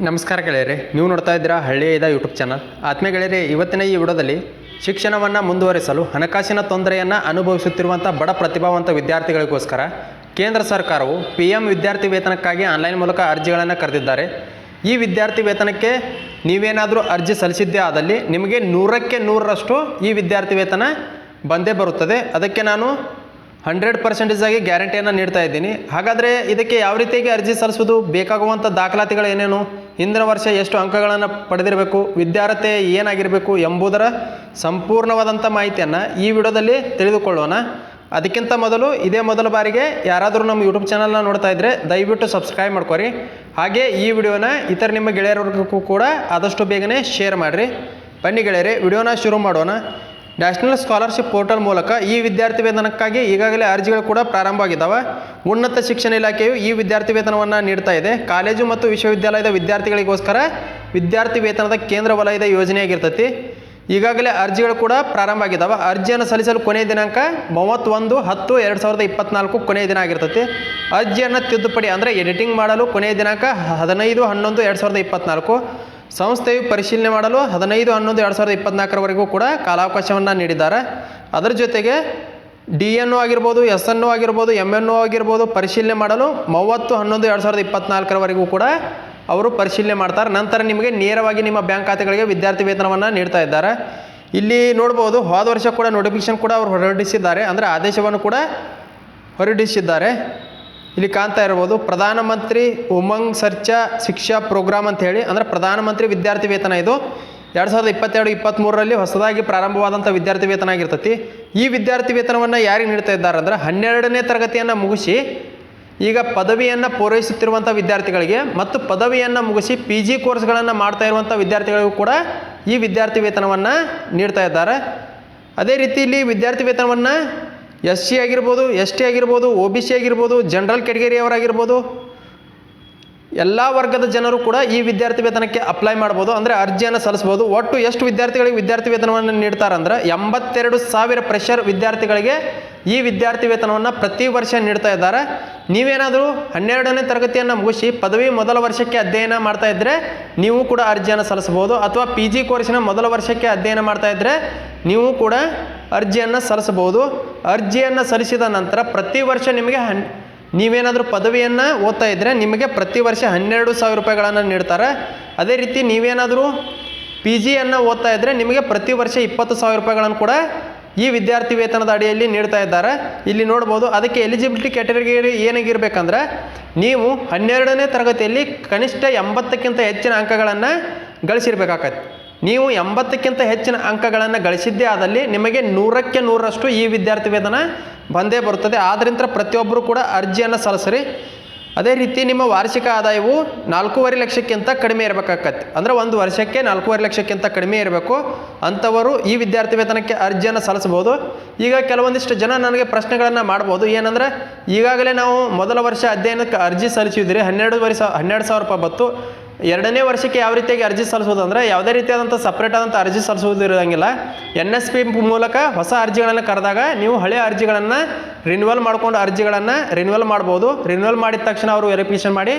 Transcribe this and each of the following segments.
ನಮಸ್ಕಾರ ಗೆಳೆಯರೆ, ನೀವು ನೋಡ್ತಾ ಇದ್ದೀರಾ ಹಳ್ಳಿಯ ಯೂಟ್ಯೂಬ್ ಚಾನಲ್ ಆತ್ಮೀಯ ಗೆಳೆಯರೆ, ಇವತ್ತಿನ ಈ ವಿಡಿಯೋದಲ್ಲಿ ಶಿಕ್ಷಣವನ್ನು ಮುಂದುವರಿಸಲು, ಹಣಕಾಸಿನ ತೊಂದರೆಯನ್ನು ಅನುಭವಿಸುತ್ತಿರುವಂಥ ಬಡ ಪ್ರತಿಭಾವಂತ ವಿದ್ಯಾರ್ಥಿಗಳಿಗೋಸ್ಕರ ಕೇಂದ್ರ ಸರ್ಕಾರವು ಪಿ ಎಂ ವಿದ್ಯಾರ್ಥಿ ವೇತನಕ್ಕಾಗಿ ಆನ್ಲೈನ್ ಮೂಲಕ ಅರ್ಜಿಗಳನ್ನು ಕರೆದಿದ್ದಾರೆ. ಈ ವಿದ್ಯಾರ್ಥಿ ವೇತನಕ್ಕೆ ನೀವೇನಾದರೂ ಅರ್ಜಿ ಸಲ್ಲಿಸಿದ್ದೇ ಆದಲ್ಲಿ ನಿಮಗೆ ನೂರಕ್ಕೆ ನೂರರಷ್ಟು ಈ ವಿದ್ಯಾರ್ಥಿ ವೇತನ ಬಂದೇ ಬರುತ್ತದೆ. ಅದಕ್ಕೆ ನಾನು ಹಂಡ್ರೆಡ್ ಪರ್ಸೆಂಟೇಜ್ ಆಗಿ ಗ್ಯಾರಂಟಿಯನ್ನು ನೀಡ್ತಾ ಇದ್ದೀನಿ. ಹಾಗಾದರೆ ಇದಕ್ಕೆ ಯಾವ ರೀತಿಯಾಗಿ ಅರ್ಜಿ ಸಲ್ಲಿಸೋದು ಬೇಕಾಗುವಂಥ ದಾಖಲಾತಿಗಳು ಏನೇನು? ಹಿಂದಿನ ವರ್ಷ ಎಷ್ಟು ಅಂಕಗಳನ್ನು ಪಡೆದಿರಬೇಕು? ವಿದ್ಯಾರ್ಥಿ ಏನಾಗಿರಬೇಕು ಎಂಬುದರ ಸಂಪೂರ್ಣವಾದಂಥ ಮಾಹಿತಿಯನ್ನು ಈ ವಿಡಿಯೋದಲ್ಲಿ ತಿಳಿದುಕೊಳ್ಳೋಣ. ಅದಕ್ಕಿಂತ ಮೊದಲು ಇದೇ ಮೊದಲ ಬಾರಿಗೆ ಯಾರಾದರೂ ನಮ್ಮ ಯೂಟ್ಯೂಬ್ ಚಾನಲ್ನ ನೋಡ್ತಾ ಇದ್ದರೆ ದಯವಿಟ್ಟು ಸಬ್ಸ್ಕ್ರೈಬ್ ಮಾಡ್ಕೊರಿ. ಹಾಗೆ ಈ ವಿಡಿಯೋನ ಇತರ ನಿಮ್ಮ ಗೆಳೆಯರವರ್ಗಕ್ಕೂ ಕೂಡ ಆದಷ್ಟು ಬೇಗನೆ ಶೇರ್ ಮಾಡಿರಿ. ಬನ್ನಿ ಗೆಳೆಯರಿ, ವಿಡಿಯೋನ ಶುರು ಮಾಡೋಣ. ನ್ಯಾಷನಲ್ ಸ್ಕಾಲರ್ಶಿಪ್ ಪೋರ್ಟಲ್ ಮೂಲಕ ಈ ವಿದ್ಯಾರ್ಥಿ ವೇತನಕ್ಕಾಗಿ ಈಗಾಗಲೇ ಅರ್ಜಿಗಳು ಕೂಡ ಪ್ರಾರಂಭವಾಗಿದ್ದಾವೆ. ಉನ್ನತ ಶಿಕ್ಷಣ ಇಲಾಖೆಯು ಈ ವಿದ್ಯಾರ್ಥಿ ವೇತನವನ್ನು ನೀಡ್ತಾ ಇದೆ. ಕಾಲೇಜು ಮತ್ತು ವಿಶ್ವವಿದ್ಯಾಲಯದ ವಿದ್ಯಾರ್ಥಿಗಳಿಗೋಸ್ಕರ ವಿದ್ಯಾರ್ಥಿ ವೇತನದ ಕೇಂದ್ರ ವಲಯದ ಯೋಜನೆಯಾಗಿರ್ತೈತಿ. ಈಗಾಗಲೇ ಅರ್ಜಿಗಳು ಕೂಡ ಪ್ರಾರಂಭ ಆಗಿದ್ದಾವೆ ಅರ್ಜಿಯನ್ನು ಸಲ್ಲಿಸಲು ಕೊನೆಯ ದಿನಾಂಕ ಮೂವತ್ತೊಂದು ಹತ್ತು ಎರಡು ಸಾವಿರದ ಇಪ್ಪತ್ನಾಲ್ಕು ಕೊನೆಯ ದಿನ ಆಗಿರ್ತೈತಿ. ಅರ್ಜಿಯನ್ನು ತಿದ್ದುಪಡಿ ಅಂದರೆ ಎಡಿಟಿಂಗ್ ಮಾಡಲು ಕೊನೆಯ ದಿನಾಂಕ ಹದಿನೈದು ಹನ್ನೊಂದು ಎರಡು ಸಾವಿರದ ಇಪ್ಪತ್ನಾಲ್ಕು. ಸಂಸ್ಥೆಯು ಪರಿಶೀಲನೆ ಮಾಡಲು ಹದಿನೈದು, ಹನ್ನೊಂದು, ಎರಡು ಸಾವಿರದ ಇಪ್ಪತ್ನಾಲ್ಕರವರೆಗೂ ಕೂಡ ಕಾಲಾವಕಾಶವನ್ನು ನೀಡಿದ್ದಾರೆ. ಅದರ ಜೊತೆಗೆ ಡಿ ಎನ್ ಒ ಆಗಿರ್ಬೋದು, ಎಸ್ ಎನ್ ಒ ಆಗಿರ್ಬೋದು, ಎಂ ಎನ್ ಒ ಆಗಿರ್ಬೋದು ಪರಿಶೀಲನೆ ಮಾಡಲು ಮೂವತ್ತು, ಹನ್ನೊಂದು, ಎರಡು ಸಾವಿರದ ಇಪ್ಪತ್ನಾಲ್ಕರವರೆಗೂ ಕೂಡ ಅವರು ಪರಿಶೀಲನೆ ಮಾಡ್ತಾರೆ. ನಂತರ ನಿಮಗೆ ನೇರವಾಗಿ ನಿಮ್ಮ ಬ್ಯಾಂಕ್ ಖಾತೆಗಳಿಗೆ ವಿದ್ಯಾರ್ಥಿ ವೇತನವನ್ನು ನೀಡ್ತಾ ಇದ್ದಾರೆ. ಇಲ್ಲಿ ನೋಡ್ಬೋದು, ಹೋದ ವರ್ಷ ಕೂಡ ನೋಟಿಫಿಕೇಶನ್ ಕೂಡ ಅವರು ಹೊರಡಿಸಿದ್ದಾರೆ. ಅಂದರೆ ಆದೇಶವನ್ನು ಕೂಡ ಹೊರಡಿಸಿದ್ದಾರೆ. ಇಲ್ಲಿ ಕಾಣ್ತಾ ಇರ್ಬೋದು, ಪ್ರಧಾನಮಂತ್ರಿ ಉಮಂಗ್ ಸರ್ಚ ಶಿಕ್ಷಾ ಪ್ರೋಗ್ರಾಮ್ ಅಂತ ಹೇಳಿ, ಅಂದರೆ ಪ್ರಧಾನಮಂತ್ರಿ ವಿದ್ಯಾರ್ಥಿ ವೇತನ ಇದು. ಎರಡು ಸಾವಿರದ ಇಪ್ಪತ್ತೆರಡು ಇಪ್ಪತ್ತ್ಮೂರರಲ್ಲಿ ಹೊಸದಾಗಿ ಪ್ರಾರಂಭವಾದಂಥ ವಿದ್ಯಾರ್ಥಿ ವೇತನ ಆಗಿರ್ತೈತಿ. ಈ ವಿದ್ಯಾರ್ಥಿ ವೇತನವನ್ನು ಯಾರಿಗೆ ನೀಡ್ತಾ ಇದ್ದಾರೆ ಅಂದರೆ ಹನ್ನೆರಡನೇ ತರಗತಿಯನ್ನು ಮುಗಿಸಿ, ಈಗ ಪದವಿಯನ್ನು ಪೂರೈಸುತ್ತಿರುವಂಥ ವಿದ್ಯಾರ್ಥಿಗಳಿಗೆ ಮತ್ತು ಪದವಿಯನ್ನು ಮುಗಿಸಿ ಪಿ ಜಿ ಕೋರ್ಸ್ಗಳನ್ನು ಮಾಡ್ತಾ ಇರುವಂಥ ವಿದ್ಯಾರ್ಥಿಗಳಿಗೂ ಕೂಡ ಈ ವಿದ್ಯಾರ್ಥಿ ವೇತನವನ್ನು ನೀಡ್ತಾ ಇದ್ದಾರೆ. ಅದೇ ರೀತಿ ಇಲ್ಲಿ ವಿದ್ಯಾರ್ಥಿ ವೇತನವನ್ನು ಎಸ್ ಸಿ ಆಗಿರ್ಬೋದು ಎಸ್ ಟಿ ಆಗಿರ್ಬೋದು ಒ ಬಿ ಸಿ ಆಗಿರ್ಬೋದು ಜನರಲ್ ಕೆಟಗರಿಯವರಾಗಿರ್ಬೋದು ಎಲ್ಲ ವರ್ಗದ ಜನರು ಕೂಡ ಈ ವಿದ್ಯಾರ್ಥಿ ವೇತನಕ್ಕೆ ಅಪ್ಲೈ ಮಾಡ್ಬೋದು. ಅಂದರೆ ಅರ್ಜಿಯನ್ನು ಸಲ್ಲಿಸ್ಬೋದು. ಒಟ್ಟು ಎಷ್ಟು ವಿದ್ಯಾರ್ಥಿಗಳಿಗೆ ವಿದ್ಯಾರ್ಥಿ ವೇತನವನ್ನು ನೀಡ್ತಾರಂದ್ರೆ ಎಂಬತ್ತೆರಡು ಸಾವಿರ ಪ್ರೆಷರ್ ವಿದ್ಯಾರ್ಥಿಗಳಿಗೆ ಈ ವಿದ್ಯಾರ್ಥಿ ವೇತನವನ್ನು ಪ್ರತಿ ವರ್ಷ ನೀಡ್ತಾ ಇದ್ದಾರೆ. ನೀವೇನಾದರೂ ಹನ್ನೆರಡನೇ ತರಗತಿಯನ್ನು ಮುಗಿಸಿ ಪದವಿ ಮೊದಲ ವರ್ಷಕ್ಕೆ ಅಧ್ಯಯನ ಮಾಡ್ತಾ ಇದ್ದರೆ ನೀವು ಕೂಡ ಅರ್ಜಿಯನ್ನು ಸಲ್ಲಿಸ್ಬೋದು ಅಥವಾ ಪಿ ಜಿ ಕೋರ್ಸಿನ ಮೊದಲ ವರ್ಷಕ್ಕೆ ಅಧ್ಯಯನ ಮಾಡ್ತಾ ಇದ್ದರೆ ನೀವು ಕೂಡ ಅರ್ಜಿಯನ್ನು ಸಲ್ಲಿಸಬಹುದು. ಅರ್ಜಿಯನ್ನು ಸಲ್ಲಿಸಿದ ನಂತರ ಪ್ರತಿ ವರ್ಷ ನಿಮಗೆ ಹನ್ ನೀವೇನಾದರೂ ಪದವಿಯನ್ನು ಓದ್ತಾ ಇದ್ದರೆ ನಿಮಗೆ ಪ್ರತಿ ವರ್ಷ ಹನ್ನೆರಡು ಸಾವಿರ ರೂಪಾಯಿಗಳನ್ನು ನೀಡ್ತಾರೆ. ಅದೇ ರೀತಿ ನೀವೇನಾದರೂ ಪಿ ಜಿಯನ್ನು ಓದ್ತಾ ಇದ್ದರೆ ನಿಮಗೆ ಪ್ರತಿ ವರ್ಷ ಇಪ್ಪತ್ತು ಸಾವಿರ ರೂಪಾಯಿಗಳನ್ನು ಕೂಡ ಈ ವಿದ್ಯಾರ್ಥಿ ವೇತನದ ಅಡಿಯಲ್ಲಿ ನೀಡ್ತಾ ಇದ್ದಾರೆ. ಇಲ್ಲಿ ನೋಡ್ಬೋದು, ಅದಕ್ಕೆ ಎಲಿಜಿಬಿಲಿಟಿ ಕ್ಯಾಟಗರಿ ಏನಾಗಿರ್ಬೇಕಂದ್ರೆ ನೀವು ಹನ್ನೆರಡನೇ ತರಗತಿಯಲ್ಲಿ ಕನಿಷ್ಠ ಎಂಬತ್ತಕ್ಕಿಂತ ಹೆಚ್ಚಿನ ಅಂಕಗಳನ್ನು ಗಳಿಸಿರ್ಬೇಕಾಗತ್ತೆ. ನೀವು ಎಂಬತ್ತಕ್ಕಿಂತ ಹೆಚ್ಚಿನ ಅಂಕಗಳನ್ನು ಗಳಿಸಿದ್ದೇ ಆದಲ್ಲಿ ನಿಮಗೆ ನೂರಕ್ಕೆ ನೂರರಷ್ಟು ಈ ವಿದ್ಯಾರ್ಥಿ ವೇತನ ಬಂದೇ ಬರುತ್ತದೆ. ಆದ್ದರಿಂದ ಪ್ರತಿಯೊಬ್ಬರು ಕೂಡ ಅರ್ಜಿಯನ್ನು ಸಲ್ಲಿಸ್ರಿ. ಅದೇ ರೀತಿ ನಿಮ್ಮ ವಾರ್ಷಿಕ ಆದಾಯವು ನಾಲ್ಕೂವರೆ ಲಕ್ಷಕ್ಕಿಂತ ಕಡಿಮೆ ಇರಬೇಕಾಗತ್ತೆ. ಅಂದರೆ ಒಂದು ವರ್ಷಕ್ಕೆ ನಾಲ್ಕೂವರೆ ಲಕ್ಷಕ್ಕಿಂತ ಕಡಿಮೆ ಇರಬೇಕು. ಅಂಥವರು ಈ ವಿದ್ಯಾರ್ಥಿ ವೇತನಕ್ಕೆ ಅರ್ಜಿಯನ್ನು ಸಲ್ಲಿಸ್ಬೋದು ಈಗ ಕೆಲವೊಂದಿಷ್ಟು ಜನ ನನಗೆ ಪ್ರಶ್ನೆಗಳನ್ನು ಮಾಡ್ಬೋದು. ಏನಂದರೆ, ಈಗಾಗಲೇ ನಾವು ಮೊದಲ ವರ್ಷ ಅಧ್ಯಯನಕ್ಕೆ ಅರ್ಜಿ ಸಲ್ಲಿಸಿದ್ರಿ. ಹನ್ನೆರಡು ವರ್ಷ ಹನ್ನೆರಡು ಸಾವಿರ ರೂಪಾಯಿ ಬತ್ತು. ಎರಡನೇ ವರ್ಷಕ್ಕೆ ಯಾವ ರೀತಿಯಾಗಿ ಅರ್ಜಿ ಸಲ್ಲಿಸೋದು ಅಂದರೆ ಯಾವುದೇ ರೀತಿಯಾದಂಥ ಸಪ್ರೇಟ್ ಆದಂಥ ಅರ್ಜಿ ಸಲ್ಲಿಸೋದು ಇರೋಂಗಿಲ್ಲ. ಎನ್ ಎಸ್ ಪಿ ಮೂಲಕ ಹೊಸ ಅರ್ಜಿಗಳನ್ನು ಕರೆದಾಗ ನೀವು ಹಳೆಯ ಅರ್ಜಿಗಳನ್ನು ರಿನ್ಯೂವಲ್ ಮಾಡಿಕೊಂಡು ಅರ್ಜಿಗಳನ್ನು ರಿನ್ಯೂವಲ್ ಮಾಡ್ಬೋದು. ರಿನ್ಯೂವಲ್ ಮಾಡಿದ ತಕ್ಷಣ ಅವರು ವೆರಿಫಿಕೇಷನ್ ಮಾಡಿ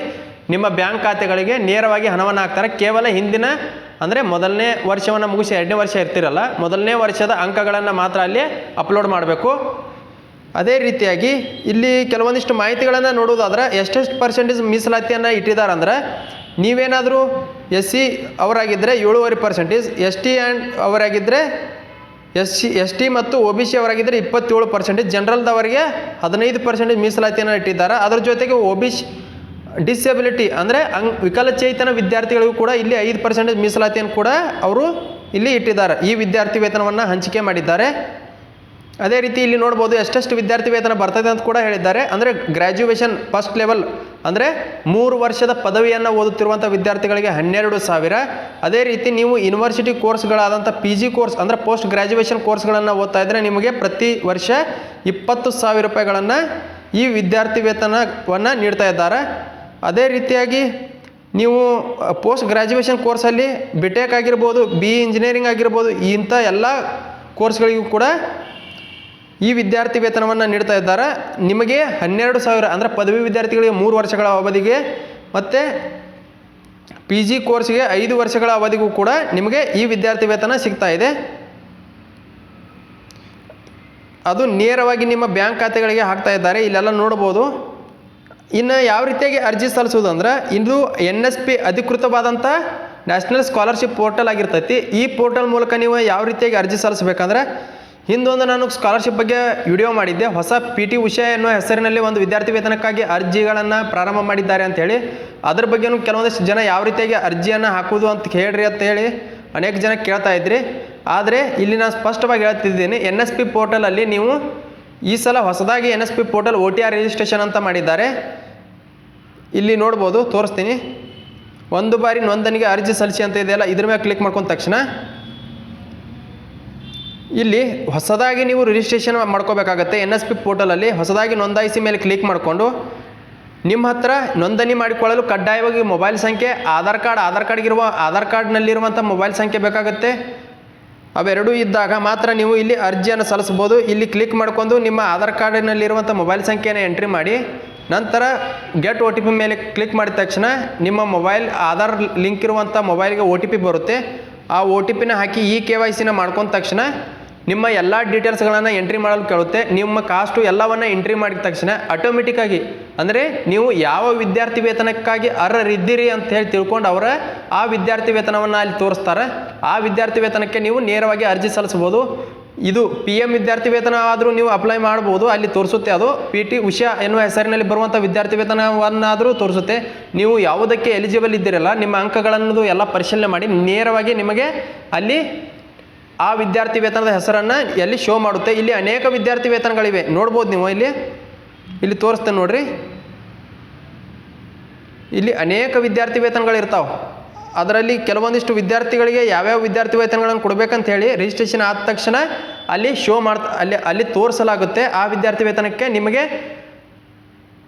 ನಿಮ್ಮ ಬ್ಯಾಂಕ್ ಖಾತೆಗಳಿಗೆ ನೇರವಾಗಿ ಹಣವನ್ನು ಹಾಕ್ತಾರೆ. ಕೇವಲ ಹಿಂದಿನ ಅಂದರೆ ಮೊದಲನೇ ವರ್ಷವನ್ನು ಮುಗಿಸಿ ಎರಡನೇ ವರ್ಷ ಇರ್ತಿರಲ್ಲ, ಮೊದಲನೇ ವರ್ಷದ ಅಂಕಗಳನ್ನು ಮಾತ್ರ ಅಲ್ಲಿ ಅಪ್ಲೋಡ್ ಮಾಡಬೇಕು. ಅದೇ ರೀತಿಯಾಗಿ ಇಲ್ಲಿ ಕೆಲವೊಂದಿಷ್ಟು ಮಾಹಿತಿಗಳನ್ನು ನೋಡುವುದಾದ್ರೆ ಎಷ್ಟೆಷ್ಟು ಪರ್ಸೆಂಟೇಜ್ ಮೀಸಲಾತಿಯನ್ನು ಇಟ್ಟಿದ್ದಾರೆ ಅಂದ್ರೆ ನೀವೇನಾದರೂ ಎಸ್ ಸಿ ಅವರಾಗಿದ್ದರೆ ಏಳುವರೆ ಪರ್ಸೆಂಟೇಜ್ ಎಸ್ ಟಿ ಆ್ಯಂಡ್ ಅವರಾಗಿದ್ದರೆ ಎಸ್ ಸಿ ಎಸ್ ಟಿ ಮತ್ತು ಒ ಬಿ ಸಿ ಅವರಾಗಿದ್ದರೆ ಇಪ್ಪತ್ತೇಳು ಪರ್ಸೆಂಟೇಜ್ ಜನರಲ್ದವರಿಗೆ ಹದಿನೈದು ಪರ್ಸೆಂಟೇಜ್ ಮೀಸಲಾತಿಯನ್ನು ಇಟ್ಟಿದ್ದಾರೆ. ಅದರ ಜೊತೆಗೆ ಒ ಬಿ ಸಿ ಡಿಸೆಬಿಲಿಟಿ ಅಂದರೆ ಅಂಗ್ ವಿಕಲಚೇತನ ವಿದ್ಯಾರ್ಥಿಗಳಿಗೂ ಕೂಡ ಇಲ್ಲಿ ಐದು ಪರ್ಸೆಂಟೇಜ್ ಮೀಸಲಾತಿಯನ್ನು ಕೂಡ ಅವರು ಇಲ್ಲಿ ಇಟ್ಟಿದ್ದಾರೆ. ಈ ವಿದ್ಯಾರ್ಥಿ ವೇತನವನ್ನು ಹಂಚಿಕೆ ಮಾಡಿದ್ದಾರೆ. ಅದೇ ರೀತಿ ಇಲ್ಲಿ ನೋಡ್ಬೋದು ಎಷ್ಟೆಷ್ಟು ವಿದ್ಯಾರ್ಥಿ ವೇತನ ಬರ್ತದೆ ಅಂತ ಕೂಡ ಹೇಳಿದ್ದಾರೆ. ಅಂದರೆ ಗ್ರ್ಯಾಜುಯೇಷನ್ ಫಸ್ಟ್ ಲೆವೆಲ್ ಅಂದರೆ ಮೂರು ವರ್ಷದ ಪದವಿಯನ್ನು ಓದುತ್ತಿರುವಂಥ ವಿದ್ಯಾರ್ಥಿಗಳಿಗೆ ಹನ್ನೆರಡು ಸಾವಿರ. ಅದೇ ರೀತಿ ನೀವು ಯೂನಿವರ್ಸಿಟಿ ಕೋರ್ಸ್ಗಳಾದಂಥ ಪಿ ಜಿ ಕೋರ್ಸ್ ಅಂದರೆ ಪೋಸ್ಟ್ ಗ್ರ್ಯಾಜುಯೇಷನ್ ಕೋರ್ಸ್ಗಳನ್ನು ಓದ್ತಾ ಇದ್ದರೆ ನಿಮಗೆ ಪ್ರತಿ ವರ್ಷ ಇಪ್ಪತ್ತು ಸಾವಿರ ರೂಪಾಯಿಗಳನ್ನು ಈ ವಿದ್ಯಾರ್ಥಿ ವೇತನವನ್ನು ನೀಡ್ತಾ ಇದ್ದಾರೆ. ಅದೇ ರೀತಿಯಾಗಿ ನೀವು ಪೋಸ್ಟ್ ಗ್ರ್ಯಾಜುಯೇಷನ್ ಕೋರ್ಸಲ್ಲಿ ಬಿ ಟೆಕ್ ಆಗಿರ್ಬೋದು ಬಿ ಇಂಜಿನಿಯರಿಂಗ್ ಆಗಿರ್ಬೋದು, ಇಂಥ ಎಲ್ಲ ಕೋರ್ಸ್ಗಳಿಗೂ ಕೂಡ ಈ ವಿದ್ಯಾರ್ಥಿ ವೇತನವನ್ನು ನೀಡ್ತಾ ಇದ್ದಾರೆ. ನಿಮಗೆ ಹನ್ನೆರಡು ಸಾವಿರ ಅಂದರೆ ಪದವಿ ವಿದ್ಯಾರ್ಥಿಗಳಿಗೆ ಮೂರು ವರ್ಷಗಳ ಅವಧಿಗೆ ಮತ್ತು ಪಿ ಜಿ ಕೋರ್ಸ್ಗೆ ಐದು ವರ್ಷಗಳ ಅವಧಿಗೂ ಕೂಡ ನಿಮಗೆ ಈ ವಿದ್ಯಾರ್ಥಿ ವೇತನ ಸಿಗ್ತಾ ಇದೆ. ಅದು ನೇರವಾಗಿ ನಿಮ್ಮ ಬ್ಯಾಂಕ್ ಖಾತೆಗಳಿಗೆ ಹಾಕ್ತಾ ಇದ್ದಾರೆ. ಇಲ್ಲೆಲ್ಲ ನೋಡ್ಬೋದು. ಇನ್ನು ಯಾವ ರೀತಿಯಾಗಿ ಅರ್ಜಿ ಸಲ್ಲಿಸೋದು ಅಂದ್ರೆ ಇಂದು ಎನ್ ಎಸ್ ಪಿ ಅಧಿಕೃತವಾದಂಥ ನ್ಯಾಷನಲ್ ಸ್ಕಾಲರ್ಶಿಪ್ ಪೋರ್ಟಲ್ ಆಗಿರ್ತೈತಿ. ಈ ಪೋರ್ಟಲ್ ಮೂಲಕ ನೀವು ಯಾವ ರೀತಿಯಾಗಿ ಅರ್ಜಿ ಸಲ್ಲಿಸಬೇಕಂದ್ರೆ ಹಿಂದೊಂದು ನಾನು ಸ್ಕಾಲರ್ಶಿಪ್ ಬಗ್ಗೆ ವಿಡಿಯೋ ಮಾಡಿದ್ದೆ. ಹೊಸ ಪಿ ಟಿ ಉಷಾ ಎನ್ನುವ ಹೆಸರಿನಲ್ಲಿ ಒಂದು ವಿದ್ಯಾರ್ಥಿ ವೇತನಕ್ಕಾಗಿ ಅರ್ಜಿಗಳನ್ನು ಪ್ರಾರಂಭ ಮಾಡಿದ್ದಾರೆ ಅಂತೇಳಿ ಅದ್ರ ಬಗ್ಗೆನೂ ಕೆಲವೊಂದಷ್ಟು ಜನ ಯಾವ ರೀತಿಯಾಗಿ ಅರ್ಜಿಯನ್ನು ಹಾಕುವುದು ಅಂತ ಹೇಳ್ರಿ ಅಂತ ಹೇಳಿ ಅನೇಕ ಜನ ಕೇಳ್ತಾ ಇದ್ರಿ. ಆದರೆ ಇಲ್ಲಿ ನಾನು ಸ್ಪಷ್ಟವಾಗಿ ಹೇಳ್ತಿದ್ದೀನಿ ಎನ್ ಎಸ್ ಪಿ ಪೋರ್ಟಲಲ್ಲಿ ನೀವು ಈ ಸಲ ಹೊಸದಾಗಿ N S P portal O T R registration ಅಂತ ಮಾಡಿದ್ದಾರೆ. ಇಲ್ಲಿ ನೋಡ್ಬೋದು, ತೋರಿಸ್ತೀನಿ. ಒಂದು ಬಾರಿ ನೋಂದಣಿಗೆ ಅರ್ಜಿ ಸಲ್ಲಿಸಿ ಅಂತ ಇದೆಯಲ್ಲ, ಇದ್ರ ಮೇಲೆ ಕ್ಲಿಕ್ ಮಾಡ್ಕೊಂಡ ತಕ್ಷಣ ಇಲ್ಲಿ ಹೊಸದಾಗಿ ನೀವು ರಿಜಿಸ್ಟ್ರೇಷನ್ ಮಾಡ್ಕೋಬೇಕಾಗತ್ತೆ. ಎನ್ ಎಸ್ ಪಿ ಪೋರ್ಟಲಲ್ಲಿ ಹೊಸದಾಗಿ ನೋಂದಾಯಿಸಿ ಮೇಲೆ ಕ್ಲಿಕ್ ಮಾಡಿಕೊಂಡು ನಿಮ್ಮ ಹತ್ರ ನೋಂದಣಿ ಮಾಡಿಕೊಳ್ಳಲು ಕಡ್ಡಾಯವಾಗಿ ಮೊಬೈಲ್ ಸಂಖ್ಯೆ, ಆಧಾರ್ ಕಾರ್ಡ್, ಆಧಾರ್ ಕಾರ್ಡ್ಗಿರುವ ಆಧಾರ್ ಕಾರ್ಡ್ನಲ್ಲಿರುವಂಥ ಮೊಬೈಲ್ ಸಂಖ್ಯೆ ಬೇಕಾಗುತ್ತೆ. ಅವೆರಡೂ ಇದ್ದಾಗ ಮಾತ್ರ ನೀವು ಇಲ್ಲಿ ಅರ್ಜಿಯನ್ನು ಸಲ್ಲಿಸ್ಬೋದು ಇಲ್ಲಿ ಕ್ಲಿಕ್ ಮಾಡಿಕೊಂಡು ನಿಮ್ಮ ಆಧಾರ್ ಕಾರ್ಡಿನಲ್ಲಿರುವಂಥ ಮೊಬೈಲ್ ಸಂಖ್ಯೆಯನ್ನು ಎಂಟ್ರಿ ಮಾಡಿ, ನಂತರ ಗೆಟ್ ಒ ಟಿ ಪಿ ಮೇಲೆ ಕ್ಲಿಕ್ ಮಾಡಿದ ತಕ್ಷಣ ನಿಮ್ಮ ಮೊಬೈಲ್ ಆಧಾರ್ ಲಿಂಕ್ ಇರುವಂಥ ಮೊಬೈಲ್ಗೆ ಒ ಟಿ ಪಿ ಬರುತ್ತೆ. ಆ ಒ ಟಿ ಪಿನ ಹಾಕಿ ಈ ಕೆ ವೈ ಸಿನ ಮಾಡ್ಕೊಂಡ ತಕ್ಷಣ ನಿಮ್ಮ ಎಲ್ಲ ಡೀಟೇಲ್ಸ್ಗಳನ್ನು ಎಂಟ್ರಿ ಮಾಡಲು ಕೇಳುತ್ತೆ. ನಿಮ್ಮ ಕಾಸ್ಟು ಎಲ್ಲವನ್ನು ಎಂಟ್ರಿ ಮಾಡಿದ ತಕ್ಷಣ ಆಟೋಮೆಟಿಕ್ಕಾಗಿ ಅಂದರೆ ನೀವು ಯಾವ ವಿದ್ಯಾರ್ಥಿ ವೇತನಕ್ಕಾಗಿ ಅರ್ಹರಿದ್ದೀರಿ ಅಂತ ಹೇಳಿ ತಿಳ್ಕೊಂಡು ಅವರ ಆ ವಿದ್ಯಾರ್ಥಿ ವೇತನವನ್ನು ಅಲ್ಲಿ ತೋರಿಸ್ತಾರೆ. ಆ ವಿದ್ಯಾರ್ಥಿ ವೇತನಕ್ಕೆ ನೀವು ನೇರವಾಗಿ ಅರ್ಜಿ ಸಲ್ಲಿಸ್ಬೋದು ಇದು ಪಿ ಎಂ ವಿದ್ಯಾರ್ಥಿ ವೇತನ ಆದರೂ ನೀವು ಅಪ್ಲೈ ಮಾಡ್ಬೋದು, ಅಲ್ಲಿ ತೋರಿಸುತ್ತೆ ಅದು. ಪಿ ಟಿ ಉಷಾ ಎನ್ನುವ ಹೆಸರಿನಲ್ಲಿ ಬರುವಂಥ ವಿದ್ಯಾರ್ಥಿ ವೇತನವನ್ನಾದರೂ ತೋರಿಸುತ್ತೆ. ನೀವು ಯಾವುದಕ್ಕೆ ಎಲಿಜಿಬಲ್ ಇದ್ದೀರಲ್ಲ, ನಿಮ್ಮ ಅಂಕಗಳನ್ನು ಎಲ್ಲ ಪರಿಶೀಲನೆ ಮಾಡಿ, ನೇರವಾಗಿ ನಿಮಗೆ ಅಲ್ಲಿ ಆ ವಿದ್ಯಾರ್ಥಿ ವೇತನದ ಹೆಸರನ್ನು ಎಲ್ಲಿ ಶೋ ಮಾಡುತ್ತೆ. ಇಲ್ಲಿ ಅನೇಕ ವಿದ್ಯಾರ್ಥಿ ವೇತನಗಳಿವೆ ನೋಡ್ಬೋದು ನೀವು ಇಲ್ಲಿ. ಇಲ್ಲಿ ತೋರಿಸ್ತೇನೆ ನೋಡಿರಿ. ಇಲ್ಲಿ ಅನೇಕ ವಿದ್ಯಾರ್ಥಿ ವೇತನಗಳಿರ್ತಾವೆ ಅದರಲ್ಲಿ ಕೆಲವೊಂದಿಷ್ಟು ವಿದ್ಯಾರ್ಥಿಗಳಿಗೆ ಯಾವ್ಯಾವ ವಿದ್ಯಾರ್ಥಿ ವೇತನಗಳನ್ನು ಕೊಡಬೇಕಂತ ಹೇಳಿ ರಿಜಿಸ್ಟ್ರೇಷನ್ ಆದ ತಕ್ಷಣ ಅಲ್ಲಿ ಶೋ ಮಾಡ್ತಾ, ಅಲ್ಲಿ ಅಲ್ಲಿ ತೋರಿಸಲಾಗುತ್ತೆ. ಆ ವಿದ್ಯಾರ್ಥಿ ವೇತನಕ್ಕೆ ನಿಮಗೆ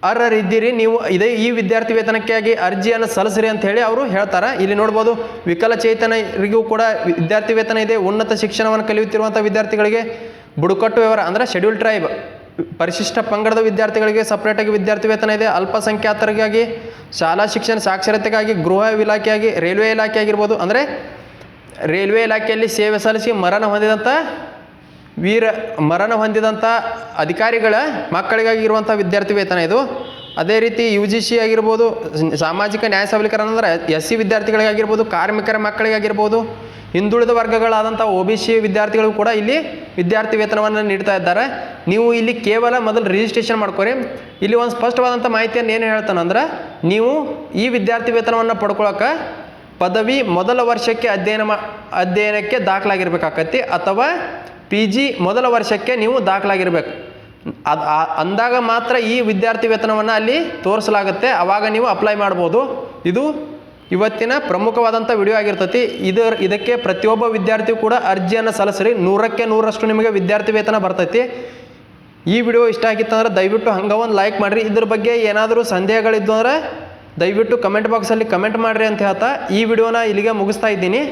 ಅರ್ಹರಿದ್ದೀರಿ. ನೀವು ಇದೇ ಈ ವಿದ್ಯಾರ್ಥಿ ವೇತನಕ್ಕಾಗಿ ಅರ್ಜಿಯನ್ನು ಸಲ್ಲಿಸ್ರಿ ಅಂತ ಹೇಳಿ ಅವರು ಹೇಳ್ತಾರೆ. ಇಲ್ಲಿ ನೋಡ್ಬೋದು ವಿಕಲಚೇತನರಿಗೂ ಕೂಡ ವಿದ್ಯಾರ್ಥಿ ವೇತನ ಇದೆ. ಉನ್ನತ ಶಿಕ್ಷಣವನ್ನು ಕಲಿಯುತ್ತಿರುವಂಥ ವಿದ್ಯಾರ್ಥಿಗಳಿಗೆ ಬುಡಕಟ್ಟು ವ್ಯವಹಾರ ಅಂದರೆ ಶೆಡ್ಯೂಲ್ ಟ್ರೈಬ್ ಪರಿಶಿಷ್ಟ ಪಂಗಡದ ವಿದ್ಯಾರ್ಥಿಗಳಿಗೆ ಸಪ್ರೇಟಾಗಿ ವಿದ್ಯಾರ್ಥಿ ವೇತನ ಇದೆ. ಅಲ್ಪಸಂಖ್ಯಾತರಿಗಾಗಿ ಶಾಲಾ ಶಿಕ್ಷಣ ಸಾಕ್ಷರತೆಗಾಗಿ ಗೃಹ ಇಲಾಖೆಯಾಗಿ, ರೈಲ್ವೆ ಇಲಾಖೆ ಆಗಿರ್ಬೋದು ಅಂದರೆ ರೈಲ್ವೆ ಇಲಾಖೆಯಲ್ಲಿ ಸೇವೆ ಸಲ್ಲಿಸಿ ಮರಣ ಹೊಂದಿದಂಥ ವೀರ, ಮರಣ ಹೊಂದಿದಂಥ ಅಧಿಕಾರಿಗಳ ಮಕ್ಕಳಿಗಾಗಿ ಇರುವಂಥ ವಿದ್ಯಾರ್ಥಿ ವೇತನ ಇದು. ಅದೇ ರೀತಿ ಯು ಜಿ ಸಿ ಆಗಿರ್ಬೋದು, ಸಾಮಾಜಿಕ ನ್ಯಾಯ ಸಬಲೀಕರಣ ಅಂದರೆ ಎಸ್ ಸಿ ವಿದ್ಯಾರ್ಥಿಗಳಿಗಾಗಿರ್ಬೋದು, ಕಾರ್ಮಿಕರ ಮಕ್ಕಳಿಗಾಗಿರ್ಬೋದು, ಹಿಂದುಳಿದ ವರ್ಗಗಳಾದಂಥ ಒ ಬಿ ಸಿ ವಿದ್ಯಾರ್ಥಿಗಳು ಕೂಡ ಇಲ್ಲಿ ವಿದ್ಯಾರ್ಥಿ ವೇತನವನ್ನು ನೀಡ್ತಾ ಇದ್ದಾರೆ. ನೀವು ಇಲ್ಲಿ ಕೇವಲ ಮೊದಲು ರಿಜಿಸ್ಟ್ರೇಷನ್ ಮಾಡ್ಕೊರಿ. ಇಲ್ಲಿ ಒಂದು ಸ್ಪಷ್ಟವಾದಂಥ ಮಾಹಿತಿಯನ್ನು ಏನು ಹೇಳ್ತಾನಂದ್ರೆ ನೀವು ಈ ವಿದ್ಯಾರ್ಥಿ ವೇತನವನ್ನು ಪಡ್ಕೊಳಕ್ಕೆ ಪದವಿ ಮೊದಲ ವರ್ಷಕ್ಕೆ ಅಧ್ಯಯನ ಅಧ್ಯಯನಕ್ಕೆ ದಾಖಲಾಗಿರ್ಬೇಕಾಕತಿ ಅಥವಾ ಪಿ ಜಿ ಮೊದಲ ವರ್ಷಕ್ಕೆ ನೀವು ದಾಖಲಾಗಿರ್ಬೇಕು. ಅದು ಅಂದಾಗ ಮಾತ್ರ ಈ ವಿದ್ಯಾರ್ಥಿ ವೇತನವನ್ನು ಅಲ್ಲಿ ತೋರಿಸಲಾಗುತ್ತೆ. ಆವಾಗ ನೀವು ಅಪ್ಲೈ ಮಾಡ್ಬೋದು. ಇದು ಇವತ್ತಿನ ಪ್ರಮುಖವಾದಂಥ ವಿಡಿಯೋ ಆಗಿರ್ತೈತಿ. ಇದರ ಇದಕ್ಕೆ ಪ್ರತಿಯೊಬ್ಬ ವಿದ್ಯಾರ್ಥಿಯು ಕೂಡ ಅರ್ಜಿಯನ್ನು ಸಲ್ಲಿಸ್ರಿ. ನೂರಕ್ಕೆ ನೂರಷ್ಟು ನಿಮಗೆ ವಿದ್ಯಾರ್ಥಿ ವೇತನ ಬರ್ತೈತಿ. ಈ ವಿಡಿಯೋ ಇಷ್ಟ ಆಗಿತ್ತಂದ್ರೆ ದಯವಿಟ್ಟು ಹಂಗೆ ಒಂದು ಲೈಕ್ ಮಾಡಿರಿ. ಇದ್ರ ಬಗ್ಗೆ ಏನಾದರೂ ಸಂದೇಹಗಳಿದ್ದು ಅಂದ್ರೆ ದಯವಿಟ್ಟು ಕಮೆಂಟ್ ಬಾಕ್ಸಲ್ಲಿ ಕಮೆಂಟ್ ಮಾಡಿರಿ ಅಂತ ಹೇಳ್ತಾ ಈ ವಿಡಿಯೋನ ಇಲ್ಲಿಗೆ ಮುಗಿಸ್ತಾ ಇದ್ದೀನಿ.